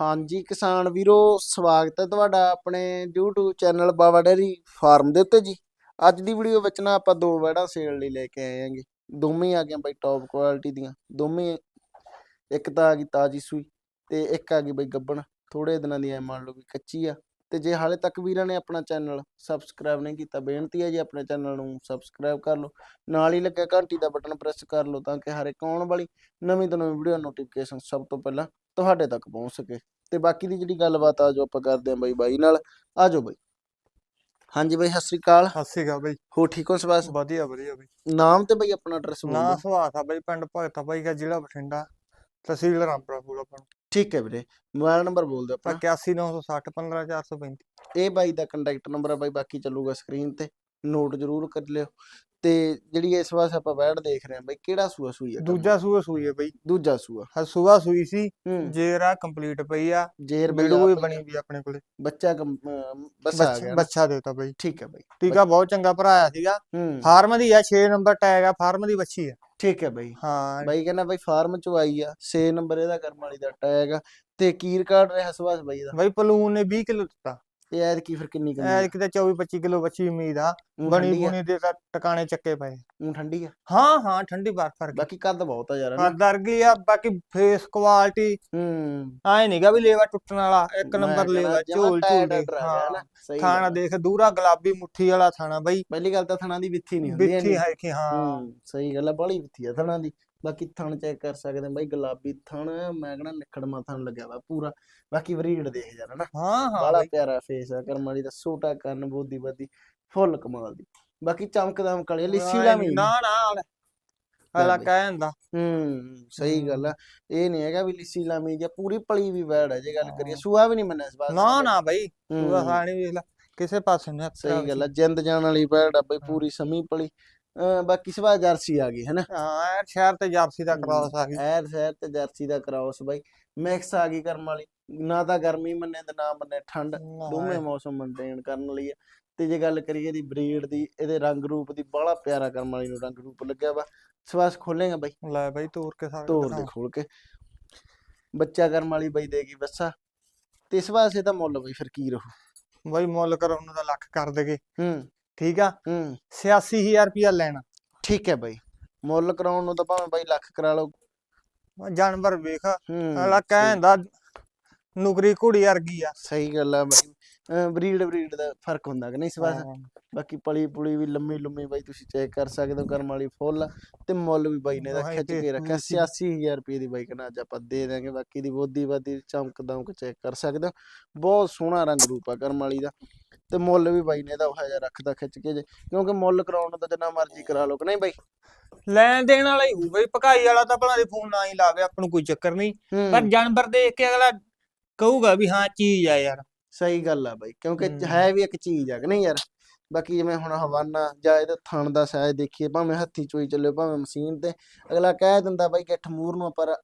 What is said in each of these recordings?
ਹਾਂਜੀ, ਕਿਸਾਨ ਵੀਰੋ, ਸਵਾਗਤ ਹੈ ਤੁਹਾਡਾ ਆਪਣੇ YouTube channel Bawa dairy farm ਦੇ ਉੱਤੇ ਜੀ। ਅੱਜ ਦੀ ਵੀਡੀਓ ਵਿੱਚ ਨਾ ਆਪਾਂ ਦੋ ਵੜਾ ਸੇਲ ਲਈ ਲੈ ਕੇ ਆਏ ਆਂਗੇ ਦੋਵੇਂ ਆ ਗਈਆਂ ਬਈ ਟੌਪ ਕੁਆਲਿਟੀ ਦੀਆਂ। ਦੋਵੇਂ, ਇੱਕ ਤਾਂ ਆ ਗਈ ਤਾਜੀ ਸੂਈ ਤੇ ਇੱਕ ਆ ਗਈ ਬਈ ਗੱਬਣ। ਥੋੜੇ ਦਿਨਾਂ ਦੀ ਐ ਮੰਨ ਲਓ ਵੀ ਕੱਚੀ ਆ। ਤੇ ਜੇ ਹਾਲੇ ਤੱਕ ਵੀਰਾਂ ਨੇ ਆਪਣਾ ਚੈਨਲ ਸਬਸਕ੍ਰਾਈਬ ਨਹੀਂ ਕੀਤਾ ਬੇਨਤੀ ਹੈ ਜੀ ਆਪਣੇ ਚੈਨਲ ਨੂੰ ਸਬਸਕ੍ਰਾਈਬ ਕਰ ਲਓ। ਨਾਲ ਹੀ ਲੱਗਿਆ ਘੰਟੀ ਦਾ ਬਟਨ ਪ੍ਰੈਸ ਕਰ ਲਓ ਤਾਂ ਕਿ ਹਰ ਇੱਕ ਆਉਣ ਵਾਲੀ ਨਵੀਂ ਤੋਂ ਨਵੀਂ ਵੀਡੀਓ ਨੋਟੀਫਿਕੇਸ਼ਨ ਸਭ ਤੋਂ ਪਹਿਲਾਂ ਤੁਹਾਡੇ ਤੱਕ ਪਹੁੰਚ ਸਕੇ। ਤੇ ਬਾਕੀ ਦੀ ਜਿਹੜੀ ਗੱਲਬਾਤ ਆ ਜੋ ਆਪਾਂ ਕਰਦੇ ਆਂ ਬਾਈ ਬਾਈ ਨਾਲ। ਆ ਜਾਓ ਬਾਈ। ਹਾਂਜੀ ਬਾਈ ਸਤਿ ਸ੍ਰੀ ਅਕਾਲ। ਸਤਿ ਸ਼੍ਰੀ ਅਕਾਲ ਬਈ। ਹੋ ਠੀਕ ਹੋ ਸਵਾਸ? ਵਧੀਆ ਵਧੀਆ ਬਈ। ਨਾਮ ਤੇ ਬਾਈ ਆਪਣਾ ਐਡਰੈਸ ਬੋਲ ਨਾ ਦਿਓ। ਸੁਹਾਸ ਆ ਬਈ ਪਿੰਡ ਭਗਤਾ ਬਾਈ ਦਾ ਜ਼ਿਲ੍ਹਾ ਬਠਿੰਡਾ। ਤਹਿਸੀਲ ਰਾਮਪੁਰਾ ਪੂਰਾ ਪਿੰਡ ਠੀਕ ਹੈ ਵੀਰੇ ਮੋਬਾਈਲ ਨੰਬਰ ਬੋਲ ਦਿਓ ਆਪਣਾ। 81960 15435 ਇਹ ਬਾਈ ਦਾ ਕੰਟੈਕਟ ਨੰਬਰ ਆ ਬਾਈ ਬਾਕੀ ਚੱਲੂਗਾ ਸਕਰੀਨ ਤੇ। ਨੋਟ ਜ਼ਰੂਰ ਕਰ ਲਿਓ। ਤੇ ਜਿਹੜੀ ਇਸ ਵਾਰ ਆਪਾਂ ਬੈਡ ਦੇਖ ਰਹੇ ਆਂ ਬਾਈ ਕਿਹੜਾ ਸੂਆ ਸੂਈ ਆ ਦੂਜਾ ਸੂਆ ਸੂਈ ਹੈ ਬਈ। ਦੂਜਾ ਸੂਆ। ਹਾਂ ਸੂਆ ਸੂਈ ਸੀ ਹੂੰ। ਜੇਰਾ ਕੰਪਲੀਟ ਪਈ ਆ ਜੇਰ ਵੀਡੀਓ ਵੀ ਬਣੀ ਵੀ ਆਪਣੇ ਕੋਲੇ। ਬੱਚਾ ਬੱਸਾ ਆ ਬੱਚਾ ਗਿਆ। ਬੱਚਾ ਦੇਤਾ ਬਈ। ਠੀਕ ਹੈ ਬਾਈ। ਟੀਕਾ ਬਹੁਤ ਚੰਗਾ ਭਰਾਇਆ ਸੀਗਾ। ਹੂੰ। ਫਾਰਮ ਦੀ ਆ 6 ਨੰਬਰ ਟੈਗ ਆ ਫਾਰਮ ਦੀ ਬੱਚੀ ਆ। ਠੀਕ ਹੈ ਬਾਈ। ਹਾਂ। ਬਾਈ ਕਹਿੰਦਾ ਬਾਈ ਫਾਰਮ ਚ ਆਈ ਆ 6 ਨੰਬਰ ਇਹਦਾ ਕਰਮ ਵਾਲੀ ਦਾ ਟੈਗ ਆ। ਤੇ ਕੀਰ ਕਾਰਡ ਰਿਹਾ ਸੁਭਾਸ਼ ਬਾਈ ਦਾ। ਬਈ ਪਲੂਨ ਨੇ 20 ਕਿਲੋ ਦਿੱਤਾ। ਇਹ ਐਦ ਕੀ ਫਿਰ ਕਿੰਨੀ ਐ ਕਿਤੇ 24 25 ਕਿਲੋ ਬੱਚੀ ਉਮੀਦ ਆ। ਬਣੀ ਬਣੀ ਦੇ ਤਾਂ ਟਿਕਾਣੇ ਚੱਕੇ ਪਏ। ਉਹ ਠੰਡੀ ਆ? ਹਾਂ ਹਾਂ ਠੰਡੀ ਬਰਫ ਫ਼ਰਕ ਬਾਕੀ ਕੱਦ ਬਹੁਤ ਆ ਯਾਰ ਹਨਾ? ਦਰ ਗਈ ਆ ਬਾਕੀ ਫੇਸ ਕੁਆਲਿਟੀ ਹੂੰ। ਐ ਨਹੀਂਗਾ ਵੀ ਲੇਵਾ ਟੁੱਟਣ ਵਾਲਾ ਇੱਕ ਨੰਬਰ ਲੇਵਾ ਝੋਲ ਝੋਲ ਹਾਂ ਆ। ਦੇਖ ਦੂਰਾ ਗੁਲਾਬੀ ਮੁੱਠੀ ਵਾਲਾ ਥਾਣਾ ਬਈ। ਪਹਿਲੀ ਗੱਲ ਤਾਂ ਥਣਾ ਦੀ ਵਿੱਥੀ ਨਹੀਂ ਹੁੰਦੀ ਬਿੱਠੀ ਹੈ ਕਿ ਹਾਂ। ਹੂੰ ਸਹੀ ਗੱਲ ਆ ਬੜੀ ਵਿੱਥੀ ਆ ਥਣਾ ਦੀ। ਬਾਕੀ ਥਣ ਚੈੱਕ ਕਰ ਸਕਦੇ ਆ ਬਾਈ ਗੁਲਾਬੀ ਥਣ ਮੈਂ ਕਹਿੰਦਾ ਨਿਖੜਮਾ ਥਣ ਲੱਗਿਆ ਵਾ ਪੂਰਾ। ਬਾਕੀ ਬਰੀਡ ਦੇਖ ਯਾਰ ਹਨਾ? ਹਾਂ ਹਾਂ ਬੜਾ ਪਿਆਰਾ ਫੇਸ ਆ ਕਰਮ ਵਾਲੀ ਦਾ ਛੋਟਾ ਕੰਨ ਬੋਦੀ ਬਾਦੀ ਫੁੱਲ ਕਮਾਲ ਦੀ। ਬਾਕੀ ਚਮਕਦਮ ਕਲੇ ਲਿੱਸੀ ਲਾਵੀਂ ਨਾ ਨਾ ਅਲਾ ਬਈ। ਕਹਿੰਦਾ ਹੂੰ ਸਹੀ ਗੱਲ। ਆ। ਇਹ ਨਹੀਂ ਹੈਗਾ ਵੀ ਲਿੱਸੀ ਲਾਮੀ ਜਾਂ ਪੂਰੀ ਪਲੀ ਵੀ ਬੈੜ ਹੈ ਜੇ ਗੱਲ ਕਰੀਏ। ਸੂਆ ਵੀ ਨਹੀਂ ਮੰਨਿਆ ਇਸ ਬਾਤ ਨਾ ਨਾ ਬਈ। ਹੂੰ, ਸਾਣੀ ਵੇਖ ਲੈ ਕਿਸੇ ਪਾਸੇ ਨਹੀਂ ਸਹੀ ਗੱਲ ਆ ਜਿੰਦ ਜਾਣ ਵਾਲੀ ਬੈੜ ਆ ਬਈ ਪੂਰੀ ਸਮੀ ਪਲੀ। ਬਾਕੀ ਸਵਾ ਜਰਸੀ ਆ ਗਈ ਹੈਨਾ? ਹਾਂ ਇਹ ਸ਼ਹਿਰ ਤੇ ਜਾਪਸੀ ਦਾ। ਕ੍ਰਾਸ ਆ ਗਈ। ਐਰ ਸ਼ਹਿਰ ਤੇ ਜਰਸੀ ਦਾ ਕਰਾਉਸ ਬਾਈ। ਮਿਕਸ ਆ ਗਈ ਕਰਮ ਵਾਲੀ। ਨਾ ਤਾਂ ਗਰਮੀ ਮੰਨੇ ਤੇ ਨਾ ਮੰਨੇ ਠੰਡ। ਦੋਵੇਂ ਮੌਸਮ ਮੇਨਟੇਨ ਕਰਨ ਲਈ ਆ। ਤੇ ਜੇ ਗੱਲ ਕਰੀਏ ਇਹਦੀ ਬਰੀਡ ਦੀ ਇਹਦੇ ਰੰਗ ਰੂਪ ਦੀ ਬੜਾ ਪਿਆਰਾ ਕਰਮ ਵਾਲੀ ਨੂੰ ਰੰਗ ਰੂਪ ਲੱਗਿਆ ਵਾ। ਸਵਾਸ ਖੋਲੇਗਾ ਬਾਈ। ਲੈ ਬਈ ਤੋੜ ਕੇ ਸਾਰੇ ਤੋੜ ਦੇ ਖੋਲ ਕੇ। ਬੱਚਾ ਕਰਮ ਵਾਲੀ ਬਈ ਦੇਗੀ ਬੱਸਾ। ਤੇ ਇਸ ਵਾਸਤੇ ਤਾਂ ਮੁੱਲ ਬਈ ਫਿਰ ਕੀ ਰਹੂ? ਬਈ ਮੁੱਲ ਕਰਾਉਣ ਨੂੰ ਤਾਂ ਲੱਖ ਕਰ ਦੇਗੇ। ਹੂੰ। ਠੀਕ ਆ? ਹੂੰ। 86000 ਰੁਪਿਆ ਲੈਣਾ। ਠੀਕ ਹੈ ਬਈ। ਮੁੱਲ ਕਰਾਉਣ ਨੂੰ ਤਾਂ ਭਾਵੇਂ ਬਾਈ ਲੱਖ ਕਰਾ ਲਓ। ਜਾਨਵਰ ਵੇਖ ਹੂੰ ਅਗਲਾ ਕਹਿੰਦਾ ਨੁਕਰੀ ਘੋੜੀ ਵਰਗੀ ਆ। ਸਹੀ ਗੱਲ ਆ ਬਾਈ। ਬਰੀਡ ਬਰੀਡ ਦਾ ਫ਼ਰਕ ਹੁੰਦਾ ਕਿ ਨਹੀਂ ਇਸ। ਬਾਕੀ ਪਲੀ ਪੁਲੀ ਵੀ ਲੰਮੀ ਲੰਮੀ ਬਾਈ ਤੁਸੀਂ ਚੈੱਕ ਕਰ ਸਕਦੇ ਹੋ ਕਰਮ ਵਾਲੀ ਫੁੱਲ ਤੇ ਮੁੱਲ ਵੀ ਬਾਈ ਨੇ ਦਾ ਬਾਈ ਖਿੱਚ ਤੇ ਕੇ ਰੱਖਿਆ। ਪੂਰੀ 86000 ਰੁਪਏ ਦੀ ਬਾਈ ਕਹਿੰਦਾ ਅੱਜ ਆਪਾਂ ਦੇ ਦਾਂਗੇ ਬਾਕੀ ਦੀ ਬੋਦੀ ਬਾਦੀ ਚਮਕ ਦਮਕ ਚੈੱਕ ਕਰ ਸਕਦੇ ਹੋ। ਬਹੁਤ ਸੋਹਣਾ ਰੰਗ ਰੂਪ ਆ ਕਰਮ ਵਾਲੀ ਦਾ। ਤੇ ਮੁੱਲ ਵੀ ਬਾਈ ਨੇ ਦਾ ਉਹ ਜਿਹਾ ਰੱਖਦਾ ਖਿੱਚ ਕੇ ਜੇ ਕਿਉਂਕਿ ਮੁੱਲ ਕਰਾਉਣ ਨੂੰ ਤਾਂ ਜਿੰਨਾ ਮਰਜ਼ੀ ਕਰਾ ਲਓ ਕਿ ਨਹੀਂ ਬਾਈ? ਲੈਣ ਦੇਣ ਵਾਲਾ ਹੀ ਹੋਊ ਬਈ ਭਕਾਈ ਵਾਲਾ ਤਾਂ ਭਲਾ ਦੇ ਫੋਨ ਨਾ ਹੀ ਲਾਵੇ ਆਪਾਂ ਨੂੰ ਕੋਈ ਚੱਕਰ ਨਹੀਂ। ਪਰ ਜਾਨਵਰ ਦੇਖ ਕੇ ਅਗਲਾ ਕਹੂਗਾ ਵੀ ਹਾਂ ਚੀਜ਼ ਆ ਯਾਰ। ਸਹੀ ਗੱਲ ਆ ਬਾਈ ਕਿਉਂਕਿ ਹੂੰ। ਵੀ ਇੱਕ ਚੀਜ਼ ਆ ਕਿ ਨਹੀਂ ਯਾਰ? ਬਾਕੀ ਜਿਵੇਂ ਹੁਣ ਹਵਾਨਾ ਜਾਂ ਇਹਦੇ ਥਣ ਦਾ ਸਾਈਜ਼ ਦੇਖੀਏ ਭਾਵੇਂ ਹੱਥੀ ਚੋਈ ਚੱਲਿਓ ਭਾਵੇਂ ਮਸ਼ੀਨ ਤੇ ਅਗਲਾ ਕਹਿ ਦਿੰਦਾ ਬਾਈ ਗਿੱਠ ਮੂਰ ਨੂੰ ਪਰ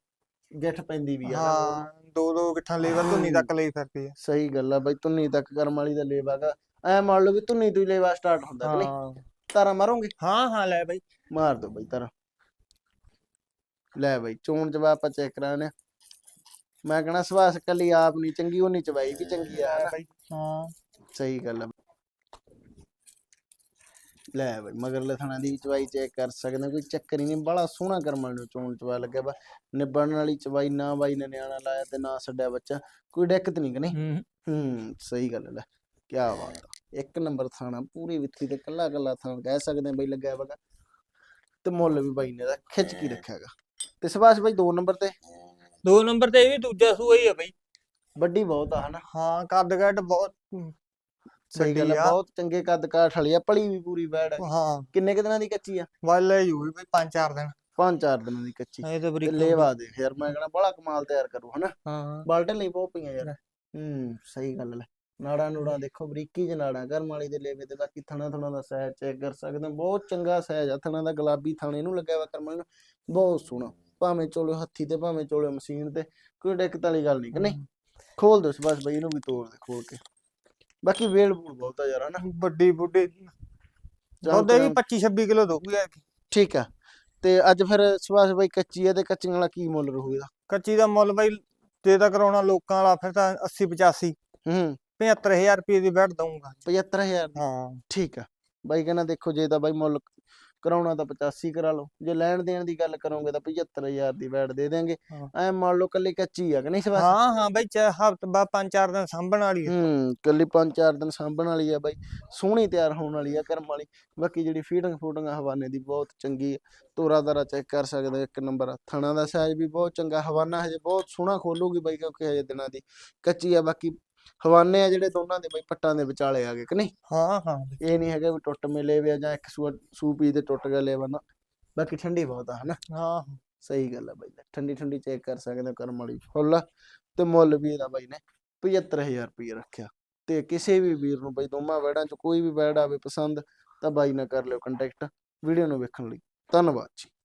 ਗਿੱਠ ਪੈਂਦੀ ਵੀ ਆ। ਹਾਂ। ਦੋ ਦੋ ਗਿੱਠਾਂ ਲੇਵਰ ਧੁੰਨੀ ਤੱਕ ਲਈ ਫਿਰਦੀ ਆ। ਸਹੀ ਗੱਲ ਆ ਬਾਈ ਤੁੰਨੀ ਤੱਕ ਕਰਮ ਵਾਲੀ ਦਾ ਲੇਵਾ ਐ ਮੰਨ ਲਓ ਵੀ ਤੁੰਨੀ ਤੋਂ ਹੀ ਲੇਵਾ ਸਟਾਰਟ ਹੁੰਦਾ ਕਿ ਨਹੀਂ? ਹਾਂ। ਤਾਰਾ ਮਾਰੋਗੇ? ਹਾਂ ਹਾਂ ਲੈ ਬਈ। ਮਾਰ ਦੋ ਬਾਈ ਤਾਰਾ। ਲੈ ਬਾਈ ਚੋਣ ਜਵਾਬ ਆਪਾਂ ਚੈੱਕ ਕਰਾਣੇ ਮੈਂ ਕਹਣਾ ਸਵਾਸ ਕੱਲੀ ਆਪ ਨਹੀਂ ਚੰਗੀ ਉਹ ਨਹੀਂ ਚਵਾਈ ਵੀ ਚੰਗੀ ਆ ਹਨਾ। ਹਾਂ। ਸਹੀ ਗੱਲ ਆ। ਲੈ ਬਾਈ ਮਗਰਲੇ ਥਣਾ ਦੀ ਚਵਾਈ ਚੈੱਕ ਕਰ ਸਕਦੇ ਕੋਈ ਚੱਕਰ ਹੀ ਨਹੀਂ ਬੜਾ ਸੋਹਣਾ ਕਰਮਾਂ ਨੂੰ ਚੋਣ ਚਵਾ ਲੱਗਿਆ ਵਾ। ਨਿਬੜਨ ਵਾਲੀ ਚਵਾਈ ਨਾ ਬਾਈ ਨੇ ਨਿਆਣਾ ਲਾਇਆ ਤੇ ਨਾ ਛੱਡਿਆ ਬੱਚਾ ਕੋਈ ਦਿੱਕਤ ਨਹੀਂ ਕਿ ਨਹੀਂ? ਹੂੰ। ਸਹੀ ਗੱਲ ਹੈ ਲੈ ਕੀ ਬਾਤ ਇੱਕ ਨੰਬਰ ਥਾਣਾ ਪੂਰੀ ਵਿੱਥੀ ਤੇ ਕੱਲਾ ਕੱਲਾ ਥਾਣ ਕਹਿ ਸਕਦੇ ਆ ਬਈ ਲੱਗਿਆ ਵਗਾ ਤੇ ਮੁੱਲ ਵੀ ਬਾਈ ਨੇ ਦਾ ਖਿੱਚ ਕੀ ਰੱਖਿਆਗਾ ਤੇ ਸੁਭਾਸ਼ ਬਾਈ ਦੋ ਨੰਬਰ ਤੇ? ਦੋ ਨੰਬਰ ਤੇ ਇਹ ਵੀ ਦੂਜਾ ਸੂਆ ਹੀ ਆ ਬਈ। ਵੱਡੀ ਬਹੁਤ ਆ ਹਨਾ। ਹਾਂ ਕੱਦ ਕੱਦ ਬਹੁਤ ਸਹੀ ਗੱਲ ਆ। ਬਹੁਤ ਚੰਗੇ ਕੱਦ ਕਾਠ ਵਾਲੀ ਆ ਪਲੀ ਵੀ ਪੂਰੀ ਬੈੜ ਹੈ ਹਾਂ। ਕਿੰਨੇ ਕੁ ਦਿਨਾਂ ਦੀ ਕੱਚੀ ਆ? ਵਾਲੇ ਯੂ ਬਈ ਪੰਜ ਚਾਰ ਦਿਨ। ਪੰਜ ਚਾਰ ਦਿਨਾਂ ਦੀ ਕੱਚੀ। ਇਹ ਤਾਂ ਬਰੀਕ ਲੇਵਾ ਦੇਖ ਯਾਰ ਮੈਂ ਕਹਣਾ ਬੜਾ ਕਮਾਲ ਤਿਆਰ ਕਰੂ ਹਨਾ? ਹਾਂ। ਬਾਲਟਨ ਲਈ ਬਹੁਤ ਪਈਆਂ ਯਾਰ। ਹੂੰ ਸਹੀ ਗੱਲ ਲੈ ਨਾੜਾਂ ਨੂੜਾਂ ਦੇਖੋ ਬਰੀਕੀ ਚ ਨਾੜਾਂ ਕਰਮ ਵਾਲੀ ਦੇ ਲੇਵੇ ਤੇ ਬਾਕੀ ਥਣਾ ਥਣਾ ਦਾ ਸਾਈਜ਼ ਚੈੱਕ ਕਰ ਸਕਦੇ ਹੋ। ਬਹੁਤ ਚੰਗਾ ਸਾਈਜ਼ ਆ ਥਣਾ ਦਾ ਗੁਲਾਬੀ ਥਾਣੇ ਨੂੰ ਲੱਗਿਆ ਵਾ ਕਰਮ ਵਾਲੀ ਨੂੰ। ਬਹੁਤ ਸੋਹਣਾ। ਭਾਵੇਂ ਚੋਲਿਓ ਹੱਥੀ ਤੇ ਭਾਵੇਂ ਚੋਲਿਓ ਮਸ਼ੀਨ ਤੇ ਕੋਈ ਦਿੱਕਤ ਵਾਲੀ ਗੱਲ ਨਹੀਂ ਕਿ ਨਹੀਂ? ਖੋਲ ਦੋ ਬਸ ਬਈ ਇਹਨੂੰ ਵੀ ਤੋੜ ਦੇ ਖੋਲ ਕੇ। ਬਾਕੀ ਵੇਲ ਬੂਲ ਬਹੁਤ ਯਾਰ ਹਨਾ? ਵੱਡੀ ਬੁੱਢੀ ਉਹਦੇ ਵੀ 25 26 ਕਿਲੋ ਦਊਗੀ ਯਾਰ ਠੀਕ ਆ ਤੇ ਅੱਜ ਫਿਰ ਸੁਭਾਸ਼ ਬਾਈ ਕੱਚੀ ਆ ਤੇ ਕੱਚੀਆਂ ਵਾਲਾ ਕੀ ਮੁੱਲ ਰਹੂ ਇਹਦਾ? ਕੱਚੀ ਦਾ ਮੁੱਲ ਬਈ ਜੇ ਤਾਂ ਕਰਾਉਣਾ ਲੋਕਾਂ ਵਾਲਾ ਫਿਰ ਤਾਂ 80 85 ਹੂੰ। 75000 ਰੁਪਏ ਦੀ ਬੈਠ ਦਊਂਗਾ। 75000 ਦੀ? ਹਾਂ। ਠੀਕ ਆ। ਬਾਈ ਕਹਿੰਦਾ ਦੇਖੋ ਜੇ ਤਾਂ ਬਾਈ ਮੁੱਲ ਕਰਾਉਣਾ ਤਾਂ 85 ਕਰਾ ਲਓ ਜੇ ਲੈਣ ਦੇਣ ਦੀ ਗੱਲ ਕਰੋਗੇ ਤਾਂ 75000 ਦੀ ਬੈਟ ਦੇ ਦੇਾਂਗੇ। ਐ ਮੰਨ ਲਓ ਕੱਲੀ ਕੱਚੀ ਆ ਕਿ ਨਹੀਂ ਸਵਾ ਹਾਂ ਹਾਂ ਬਈ ਹਫ਼ਤੇ ਬਾਅਦ ਪੰਜ ਚਾਰ ਦਿਨ ਸਾਂਭਣ ਵਾਲੀ। ਹੂੰ ਕੱਲੀ ਪੰਜ ਚਾਰ ਦਿਨ ਸਾਂਭਣ ਵਾਲੀ ਆ ਬਾਈ ਸੋਹਣੀ ਤਿਆਰ ਹੋਣ ਵਾਲੀ ਆ ਕਰਮ ਵਾਲੀ। ਬਾਕੀ ਜਿਹੜੀ ਫੀਡਿੰਗ ਫੂਡਿੰਗ ਹਵਾਨੇ ਦੀ ਬਹੁਤ ਚੰਗੀ ਆ। ਤੋਰਾ ਦਰਾ ਚੈੱਕ ਕਰ ਸਕਦੇ ਇੱਕ ਨੰਬਰ ਥਣਾ ਦਾ ਸਾਈਜ਼ ਵੀ ਬਹੁਤ ਚੰਗਾ ਹਵਾਨਾ ਹਜੇ ਬਹੁਤ ਸੋਹਣਾ ਖੋਲੂਗੀ ਬਾਈ ਕਿਉਂਕਿ ਹਜੇ ਦਿਨਾਂ ਦੀ ਕੱਚੀ ਆ ਬਾਕੀ ਹਵਾਨੇ ਆ ਜਿਹੜੇ ਦੋਨਾਂ ਦੇ ਬਾਈ ਪੱਟਾਂ ਦੇ ਵਿਚਾਲੇ ਆ ਗਏ ਕਿ ਨਹੀਂ? ਹਾਂ ਹਾਂ। ਇਹ ਨਹੀਂ ਹੈਗਾ ਵੀ ਟੁੱਟ ਮਿਲੇ ਵੇ ਜਾਂ ਇੱਕ ਸੂ ਸੂ ਪੀ ਦੇ ਟੁੱਟ ਗਿਆ ਲੈਵਰ ਨਾ ਬਾਕੀ ਠੰਡੀ ਬਹੁਤ ਆ ਹਨਾ? ਹਾਂ। ਸਹੀ ਗੱਲ ਆ ਬਾਈ। ਠੰਡੀ ਠੰਡੀ ਚੈੱਕ ਕਰ ਸਕਦੇ ਹੋ ਕਰਮ ਵਾਲੀ। ਫੁੱਲ ਤੇ ਮੁੱਲ ਵੀ ਇਹਦਾ ਬਾਈ ਨੇ 75000 ਰੁਪਏ ਰੱਖਿਆ। ਤੇ ਕਿਸੇ ਵੀ ਵੀਰ ਨੂੰ ਬਾਈ ਦੋਵਾਂ ਵੈੜਾਂ ਚ ਕੋਈ ਵੀ ਵੈੜ ਆਵੇ ਪਸੰਦ ਤਾਂ ਬਾਈ ਨਾਲ ਕਰ ਲਿਓ ਕੰਟੈਕਟ ਵੀਡੀਓ ਨੂੰ ਵੇਖਣ ਲਈ। ਧੰਨਵਾਦ ਜੀ।